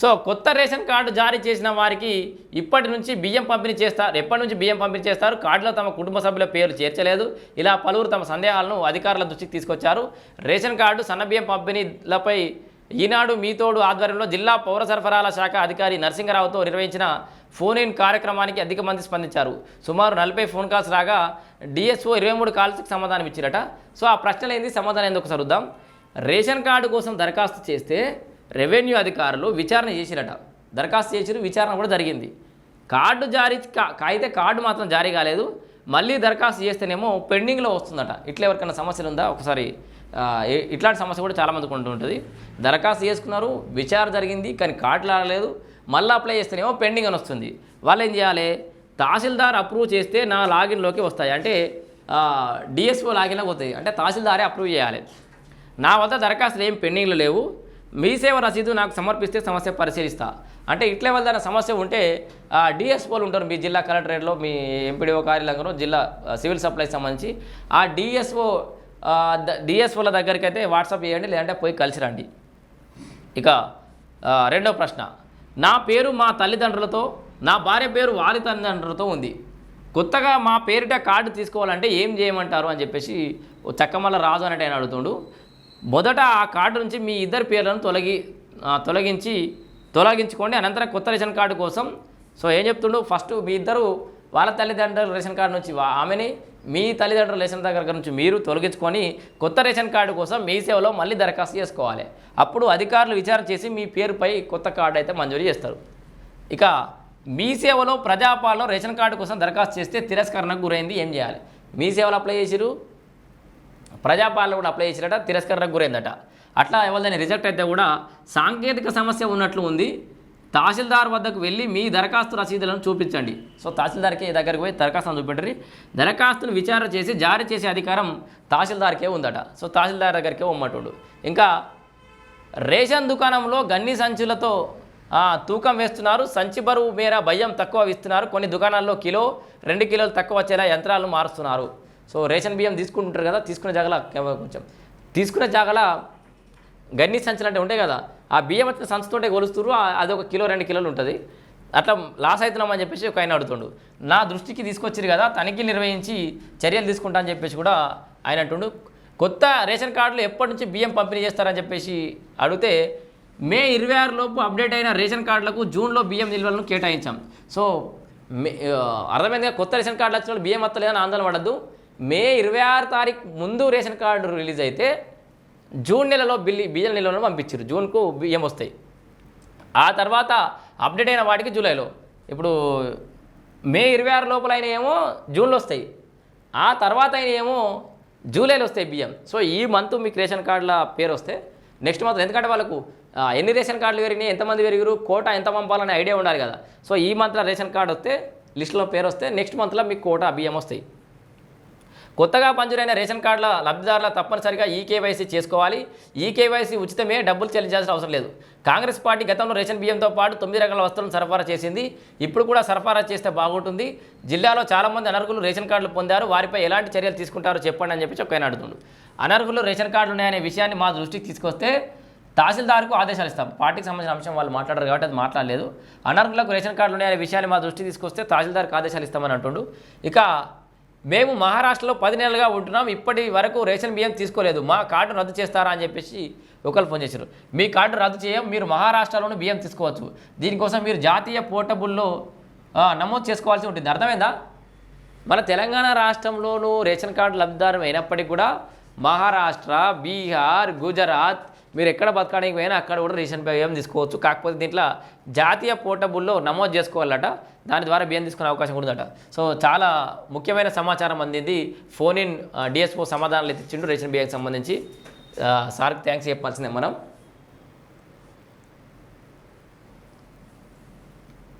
So కొత్త ration card జారీ చేసిన వారికి ఇప్పటి నుంచి బియ్యం పంపిణీ చేస్తారు. ఎప్పటి నుంచి బియ్యం పంపిణీ చేస్తారు? కార్డులో తమ కుటుంబ సభ్యుల పేర్లు చేర్చలేదు. ఇలా పలువురు తమ సందేహాలను అధికారుల దృష్టికి తీసుకొచ్చారు. రేషన్ కార్డు సన్న బియ్యం పంపిణీలపై ఈనాడు మీతోడు ఆధ్వర్యంలో జిల్లా పౌర సరఫరాల శాఖ అధికారి నరసింహరావుతో నిర్వహించిన ఫోన్ ఇన్ కార్యక్రమానికి అధిక మంది స్పందించారు. సుమారు నలభై ఫోన్ కాల్స్ రాగా డిఎస్ఓ ఇరవై మూడు కాల్స్కి సమాధానం ఇచ్చారట సో ఆ ప్రశ్నలు ఏంది సమాధానం ఏంది ఒకసారి చూద్దాం. రేషన్ కార్డు కోసం దరఖాస్తు చేస్తే రెవెన్యూ అధికారులు విచారణ చేసిరట. దరఖాస్తు చేసిరు విచారణ కూడా జరిగింది. కార్డు జారీ కా- అయితే కార్డు మాత్రం జారీ కాలేదు. మళ్ళీ దరఖాస్తు చేస్తేనేమో పెండింగ్లో వస్తుందట. ఇట్లా ఎవరికైనా సమస్యలు ఉందా ఒకసారి ఇట్లాంటి సమస్య కూడా చాలామందికి ఉంటుంటుంది. దరఖాస్తు చేసుకున్నారు విచారణ జరిగింది కానీ కార్డు రాలేదు. మళ్ళీ అప్లై చేస్తేనేమో పెండింగ్ అని వస్తుంది. వాళ్ళు ఏం చేయాలి? తహసీల్దార్ అప్రూవ్ చేస్తే నా లాగిన్లోకి వస్తాయి. అంటే డిఎస్ఓ లాగిన్లోకి వస్తాయి అంటే తహసీల్దారే అప్రూవ్ చేయాలి. నా వద్ద దరఖాస్తులు ఏం పెండింగ్లు లేవు. మీ సేవ రసీదు నాకు సమర్పిస్తే సమస్య పరిశీలిస్తా. అంటే ఇట్లే వల్ల సమస్య ఉంటే డిఎస్ఓలు ఉంటారు మీ జిల్లా కలెక్టరేట్లో మీ ఎంపీడీఓ కార్యాలయంలో జిల్లా సివిల్ సప్లైకి సంబంధించి. ఆ డిఎస్ఓ డిఎస్ఓల దగ్గరికి అయితే వాట్సాప్ చేయండి లేదంటే పోయి కలిసి రండి. ఇక రెండో ప్రశ్న. నా పేరు మా తల్లిదండ్రులతో నా భార్య పేరు వారి తల్లిదండ్రులతో ఉంది. కొత్తగా మా పేరిట కార్డు తీసుకోవాలంటే ఏం చేయమంటారు అని చెప్పేసి చక్కమల్ల రాజు అనేట ఆయన అడుగుతుండు. మొదట ఆ కార్డు నుంచి మీ ఇద్దరి పేర్లను తొలగి తొలగించి తొలగించుకోండి. అనంతరం కొత్త రేషన్ కార్డు కోసం. సో ఏం చెప్తుండు? ఫస్ట్ మీ ఇద్దరు వాళ్ళ తల్లిదండ్రుల రేషన్ కార్డు నుంచి ఆమెని మీ తల్లిదండ్రుల రేషన్ దగ్గర నుంచి మీరు తొలగించుకొని కొత్త రేషన్ కార్డు కోసం మీ సేవలో మళ్ళీ దరఖాస్తు చేసుకోవాలి. అప్పుడు అధికారులు విచారణ చేసి మీ పేరుపై కొత్త కార్డు అయితే మంజూరు చేస్తారు. ఇక మీ సేవలో ప్రజాపాలన రేషన్ కార్డు కోసం దరఖాస్తు చేస్తే తిరస్కరణకు గురైంది. ఏం చేయాలి? మీ సేవలో అప్లై చేసిరు ప్రజాపాలన కూడా అప్లై చేసిరట తిరస్కరణకు గురైందట. అట్లా ఎవరిదైనా రిజెక్ట్ అయితే కూడా సాంకేతిక సమస్య ఉన్నట్లు ఉంది. తహసీల్దార్ వద్దకు వెళ్ళి మీ దరఖాస్తు రసీదులను చూపించండి. సో తహసీల్దార్కి దగ్గరికి పోయి దరఖాస్తును చూపెట్టండి. దరఖాస్తును విచారణ చేసి జారీ చేసే అధికారం తహసీల్దార్కే ఉందట. సో తహసీల్దార్ దగ్గరికే ఉమ్మటుడు ఇంకా రేషన్ దుకాణంలో గన్ని సంచులతో తూకం వేస్తున్నారు. సంచి బరువు మేర భయం తక్కువ ఇస్తున్నారు కొన్ని దుకాణాల్లో కిలో రెండు కిలోలు తక్కువ వచ్చేలా యంత్రాలు మారుస్తున్నారు. సో రేషన్ బియ్యం తీసుకుంటుంటారు కదా తీసుకునే జాగల కొంచెం. తీసుకునే జాగల గన్ని సంచులు అంటే ఉంటాయి కదా ఆ బియ్యం వచ్చిన సంచుతోటే కొలుస్తున్నారు అది ఒక కిలో రెండు కిలోలు ఉంటుంది. అట్లా లాస్ అవుతున్నామని చెప్పేసి ఒక ఆయన అడుగుతుండు. నా దృష్టికి తీసుకొచ్చారు కదా తనిఖీలు నిర్వహించి చర్యలు తీసుకుంటా అని చెప్పేసి కూడా ఆయన అంటుండు. కొత్త రేషన్ కార్డులు ఎప్పటి నుంచి బియ్యం పంపిణీ చేస్తారని చెప్పేసి అడిగితే మే ఇరవై ఆరులోపు అప్డేట్ అయిన రేషన్ కార్డులకు జూన్లో బియ్యం నిల్వలను కేటాయించాం. సో మే అర్థమైందిగా కొత్త రేషన్ కార్డులు వచ్చిన బియ్యం వస్తలేదని ఆందోళన పడద్దు. మే ఇరవై ఆరు తారీఖు ముందు రేషన్ కార్డు రిలీజ్ అయితే జూన్ నెలలో బిల్లి బియ్యం నెలలో పంపించారు. జూన్కు బియ్యం వస్తాయి. ఆ తర్వాత అప్డేట్ అయిన వాటికి జూలైలో. ఇప్పుడు మే ఇరవై ఆరు లోపల అయిన ఏమో జూన్లో వస్తాయి. ఆ తర్వాత అయిన ఏమో జూలైలో వస్తాయి బియ్యం. సో ఈ మంత్ మీకు రేషన్ కార్డుల పేరు వస్తే నెక్స్ట్ మంత్ ఎందుకంటే వాళ్ళకు ఎన్ని రేషన్ కార్డులు పెరిగినాయి ఎంతమంది పెరిగారు కోట ఎంత పంపాలనే ఐడియా ఉండాలి కదా. సో ఈ మంత్లో రేషన్ కార్డు వస్తే లిస్టులో పేరు వస్తే నెక్స్ట్ మంత్లో మీకు కోట బియ్యం వస్తాయి. కొత్తగా మంజూరైన రేషన్ కార్డుల లబ్ధిదారుల తప్పనిసరిగా ఈ కేవైసీ చేసుకోవాలి. ఈ కేవైసీ ఉచితమే డబ్బులు చెల్లించాల్సిన అవసరం లేదు. కాంగ్రెస్ పార్టీ గతంలో రేషన్ బియ్యంతో పాటు తొమ్మిది రకాల వస్తువులను సరఫరా చేసింది. ఇప్పుడు కూడా సరఫరా చేస్తే బాగుంటుంది. జిల్లాలో చాలామంది అనర్హులు రేషన్ కార్డులు పొందారు. వారిపై ఎలాంటి చర్యలు తీసుకుంటారో చెప్పండి అని చెప్పి చొక్కైన ఆయన అడుగుతుండు అనర్హులు రేషన్ కార్డులు ఉన్నాయనే విషయాన్ని మా దృష్టికి తీసుకొస్తే తహసీల్దార్కు ఆదేశాలు ఇస్తాం. పార్టీకి సంబంధించిన అంశం వాళ్ళు మాట్లాడరు కాబట్టి అది మాట్లాడలేదు. అనర్హులకు రేషన్ కార్డులు ఉన్నాయనే విషయాన్ని మా దృష్టికి తీసుకొస్తే తహసీల్దార్కు ఆదేశాలు ఇస్తామని అంటుండు. ఇక మేము మహారాష్ట్రలో పది నెలలుగా ఉంటున్నాం ఇప్పటి వరకు రేషన్ బియ్యం తీసుకోలేదు. మా కార్డు రద్దు చేస్తారా అని చెప్పేసి ఒకరు ఫోన్ చేశారు. మీ కార్డు రద్దు చేయం మీరు మహారాష్ట్రలోనే బియ్యం తీసుకోవచ్చు. దీనికోసం మీరు జాతీయ పోర్టబుల్లో నమోదు చేసుకోవాల్సి ఉంటుంది. అర్థమైందా? మన తెలంగాణ రాష్ట్రంలోనూ రేషన్ కార్డు లబ్ధిదారం అయినప్పటికీ కూడా మహారాష్ట్ర బీహార్ గుజరాత్ మీరు ఎక్కడ బతకడానికి పోయినా అక్కడ కూడా రేషన్ బియ్యం తీసుకోవచ్చు. కాకపోతే దీంట్లో జాతీయ పోర్టబుల్లో నమోదు చేసుకోవాలట. దాని ద్వారా బియ్యం తీసుకునే అవకాశం ఉందట. సో చాలా ముఖ్యమైన సమాచారం అందింది. ఫోన్ ఇన్ డిఎస్ఓ సమాధానాలు ఇచ్చిండు రేషన్ బియ్యానికి సంబంధించి. సార్కి థ్యాంక్స్ చెప్పాల్సిందే మనం.